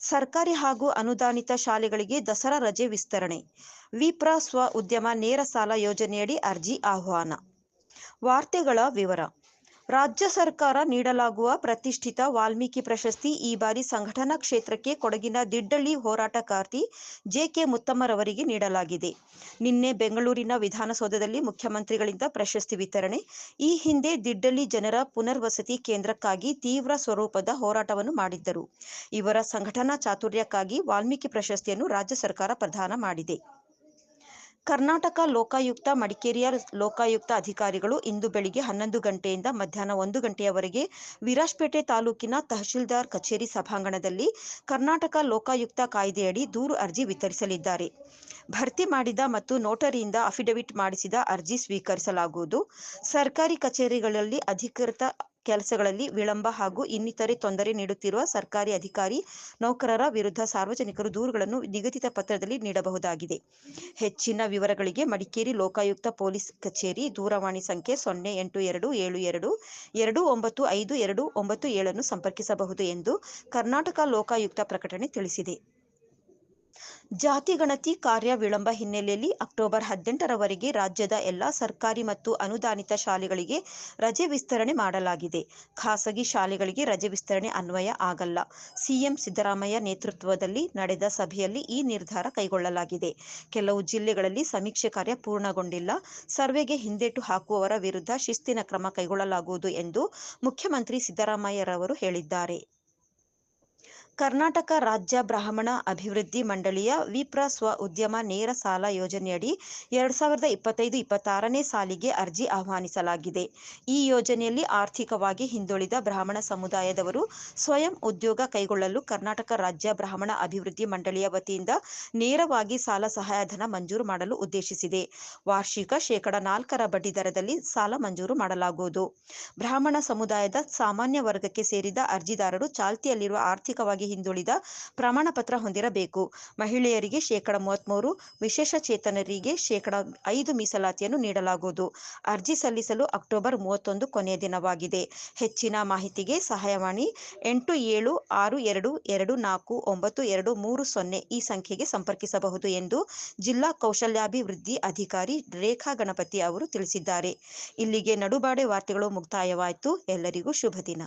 ಸರ್ಕಾರಿ ಹಾಗೂ ಅನುದಾನಿತ ಶಾಲೆಗಳಿಗೆ ದಸರಾ ರಜೆ ವಿಸ್ತರಣೆ. ವಿಪ್ರ ಸ್ವ ಉದ್ಯಮ ನೇರ ಸಾಲ ಯೋಜನೆಯಡಿ ಅರ್ಜಿ ಆಹ್ವಾನ. ವಾರ್ತೆಗಳ ವಿವರ. ರಾಜ್ಯ ಸರ್ಕಾರ ನೀಡಲಾಗುವ ಪ್ರತಿಷ್ಠಿತ ವಾಲ್ಮೀಕಿ ಪ್ರಶಸ್ತಿ ಈ ಬಾರಿ ಸಂಘಟನಾ ಕ್ಷೇತ್ರಕ್ಕೆ ಕೊಡಗಿನ ದಿಡ್ಡಳ್ಳಿ ಹೋರಾಟಗಾರ್ತಿ ಜೆಕೆ ಮುತ್ತಮ್ಮರವರಿಗೆ ನೀಡಲಾಗಿದೆ. ನಿನ್ನೆ ಬೆಂಗಳೂರಿನ ವಿಧಾನಸೌಧದಲ್ಲಿ ಮುಖ್ಯಮಂತ್ರಿಗಳಿಂದ ಪ್ರಶಸ್ತಿ ವಿತರಣೆ. ಈ ಹಿಂದೆ ದಿಡ್ಡಳ್ಳಿ ಜನರ ಪುನರ್ವಸತಿ ಕೇಂದ್ರಕ್ಕಾಗಿ ತೀವ್ರ ಸ್ವರೂಪದ ಹೋರಾಟವನ್ನು ಮಾಡಿದ್ದರು. ಇವರ ಸಂಘಟನಾ ಚಾತುರ್ಯಕ್ಕಾಗಿ ವಾಲ್ಮೀಕಿ ಪ್ರಶಸ್ತಿಯನ್ನು ರಾಜ್ಯ ಸರ್ಕಾರ ಪ್ರದಾನ ಮಾಡಿದೆ. ಕರ್ನಾಟಕ ಲೋಕಾಯುಕ್ತ, ಮಡಿಕೇರಿಯ ಲೋಕಾಯುಕ್ತ ಅಧಿಕಾರಿಗಳು ಇಂದು ಬೆಳಿಗ್ಗೆ ಹನ್ನೊಂದು ಗಂಟೆಯಿಂದ ಮಧ್ಯಾಹ್ನ ಒಂದು ಗಂಟೆಯವರೆಗೆ ವಿರಾಜ್ಪೇಟೆ ತಾಲೂಕಿನ ತಹಶೀಲ್ದಾರ್ ಕಚೇರಿ ಸಭಾಂಗಣದಲ್ಲಿ ಕರ್ನಾಟಕ ಲೋಕಾಯುಕ್ತ ಕಾಯ್ದೆಯಡಿ ದೂರು ಅರ್ಜಿ ವಿತರಿಸಲಿದ್ದಾರೆ. ಭರ್ತಿ ಮಾಡಿದ ಮತ್ತು ನೋಟರಿಯಿಂದ ಅಫಿಡವಿಟ್ ಮಾಡಿಸಿದ ಅರ್ಜಿ ಸ್ವೀಕರಿಸಲಾಗುವುದು. ಸರ್ಕಾರಿ ಕಚೇರಿಗಳಲ್ಲಿ ಅಧಿಕೃತ ಕೆಲಸಗಳಲ್ಲಿ ವಿಳಂಬ ಹಾಗೂ ಇನ್ನಿತರೆ ತೊಂದರೆ ನೀಡುತ್ತಿರುವ ಸರ್ಕಾರಿ ಅಧಿಕಾರಿ, ನೌಕರರ ವಿರುದ್ಧ ಸಾರ್ವಜನಿಕರು ದೂರುಗಳನ್ನು ನಿಗದಿತ ಪತ್ರದಲ್ಲಿ ನೀಡಬಹುದಾಗಿದೆ. ಹೆಚ್ಚಿನ ವಿವರಗಳಿಗೆ ಮಡಿಕೇರಿ ಲೋಕಾಯುಕ್ತ ಪೊಲೀಸ್ ಕಚೇರಿ ದೂರವಾಣಿ ಸಂಖ್ಯೆ ಸೊನ್ನೆ ಎಂಟು ಎರಡು ಏಳು ಎರಡು ಎರಡು ಒಂಬತ್ತು ಐದು ಎರಡು ಒಂಬತ್ತು ಏಳನ್ನು ಸಂಪರ್ಕಿಸಬಹುದು ಎಂದು ಕರ್ನಾಟಕ ಲೋಕಾಯುಕ್ತ ಪ್ರಕಟಣೆ ತಿಳಿಸಿದೆ. ಜಾತಿ ಗಣತಿ ಕಾರ್ಯ ವಿಳಂಬ ಹಿನ್ನೆಲೆಯಲ್ಲಿ ಅಕ್ಟೋಬರ್ ಹದಿನೆಂಟರವರೆಗೆ ರಾಜ್ಯದ ಎಲ್ಲ ಸರ್ಕಾರಿ ಮತ್ತು ಅನುದಾನಿತ ಶಾಲೆಗಳಿಗೆ ರಜೆ ವಿಸ್ತರಣೆ ಮಾಡಲಾಗಿದೆ. ಖಾಸಗಿ ಶಾಲೆಗಳಿಗೆ ರಜೆ ವಿಸ್ತರಣೆ ಅನ್ವಯ ಆಗಲ್ಲ. ಸಿಎಂ ಸಿದ್ದರಾಮಯ್ಯ ನೇತೃತ್ವದಲ್ಲಿ ನಡೆದ ಸಭೆಯಲ್ಲಿ ಈ ನಿರ್ಧಾರ ಕೈಗೊಳ್ಳಲಾಗಿದೆ. ಕೆಲವು ಜಿಲ್ಲೆಗಳಲ್ಲಿ ಸಮೀಕ್ಷೆ ಕಾರ್ಯ ಪೂರ್ಣಗೊಂಡಿಲ್ಲ. ಸರ್ವೆಗೆ ಹಿಂದೇಟು ಹಾಕುವವರ ವಿರುದ್ಧ ಶಿಸ್ತಿನ ಕ್ರಮ ಕೈಗೊಳ್ಳಲಾಗುವುದು ಎಂದು ಮುಖ್ಯಮಂತ್ರಿ ಸಿದ್ದರಾಮಯ್ಯರವರು ಹೇಳಿದ್ದಾರೆ. ಕರ್ನಾಟಕ ರಾಜ್ಯ ಬ್ರಾಹ್ಮಣ ಅಭಿವೃದ್ಧಿ ಮಂಡಳಿಯ ವಿಪ್ರ ಸ್ವ ಉದ್ಯಮ ನೇರ ಸಾಲ ಯೋಜನೆಯಡಿ ಎರಡ್ ಸಾವಿರದ ಇಪ್ಪತ್ತೈದು ಇಪ್ಪತ್ತಾರನೇ ಸಾಲಿಗೆ ಅರ್ಜಿ ಆಹ್ವಾನಿಸಲಾಗಿದೆ. ಈ ಯೋಜನೆಯಲ್ಲಿ ಆರ್ಥಿಕವಾಗಿ ಹಿಂದುಳಿದ ಬ್ರಾಹ್ಮಣ ಸಮುದಾಯದವರು ಸ್ವಯಂ ಉದ್ಯೋಗ ಕೈಗೊಳ್ಳಲು ಕರ್ನಾಟಕ ರಾಜ್ಯ ಬ್ರಾಹ್ಮಣ ಅಭಿವೃದ್ಧಿ ಮಂಡಳಿಯ ವತಿಯಿಂದ ನೇರವಾಗಿ ಸಾಲ ಸಹಾಯಧನ ಮಂಜೂರು ಮಾಡಲು ಉದ್ದೇಶಿಸಿದೆ. ವಾರ್ಷಿಕ ಶೇಕಡ ನಾಲ್ಕರ ಬಡ್ಡಿ ದರದಲ್ಲಿ ಸಾಲ ಮಂಜೂರು ಮಾಡಲಾಗುವುದು. ಬ್ರಾಹ್ಮಣ ಸಮುದಾಯದ ಸಾಮಾನ್ಯ ವರ್ಗಕ್ಕೆ ಸೇರಿದ ಅರ್ಜಿದಾರರು ಚಾಲ್ತಿಯಲ್ಲಿರುವ ಆರ್ಥಿಕವಾಗಿ ಹಿಂದುಳಿದ ಪ್ರಮಾಣ ಪತ್ರ ಹೊಂದಿರಬೇಕು. ಮಹಿಳೆಯರಿಗೆ ಶೇಕಡ ಮೂವತ್ಮೂರು, ವಿಶೇಷ ಚೇತನರಿಗೆ ಶೇಕಡ ಐದು ಮೀಸಲಾತಿಯನ್ನು ನೀಡಲಾಗುವುದು. ಅರ್ಜಿ ಸಲ್ಲಿಸಲು ಅಕ್ಟೋಬರ್ ಮೂವತ್ತೊಂದು ಕೊನೆಯ ದಿನವಾಗಿದೆ. ಹೆಚ್ಚಿನ ಮಾಹಿತಿಗೆ ಸಹಾಯವಾಣಿ ಎಂಟು ಏಳು ಆರು ಎರಡು ಎರಡು ನಾಲ್ಕು ಒಂಬತ್ತು ಎರಡು ಮೂರು ಸೊನ್ನೆ ಈ ಸಂಖ್ಯೆಗೆ ಸಂಪರ್ಕಿಸಬಹುದು ಎಂದು ಜಿಲ್ಲಾ ಕೌಶಲ್ಯಾಭಿವೃದ್ಧಿ ಅಧಿಕಾರಿ ರೇಖಾ ಗಣಪತಿ ಅವರು ತಿಳಿಸಿದ್ದಾರೆ. ಇಲ್ಲಿಗೆ ನಡುಬಾಡೆ ವಾರ್ತೆಗಳು ಮುಕ್ತಾಯವಾಯಿತು. ಎಲ್ಲರಿಗೂ ಶುಭ ದಿನ.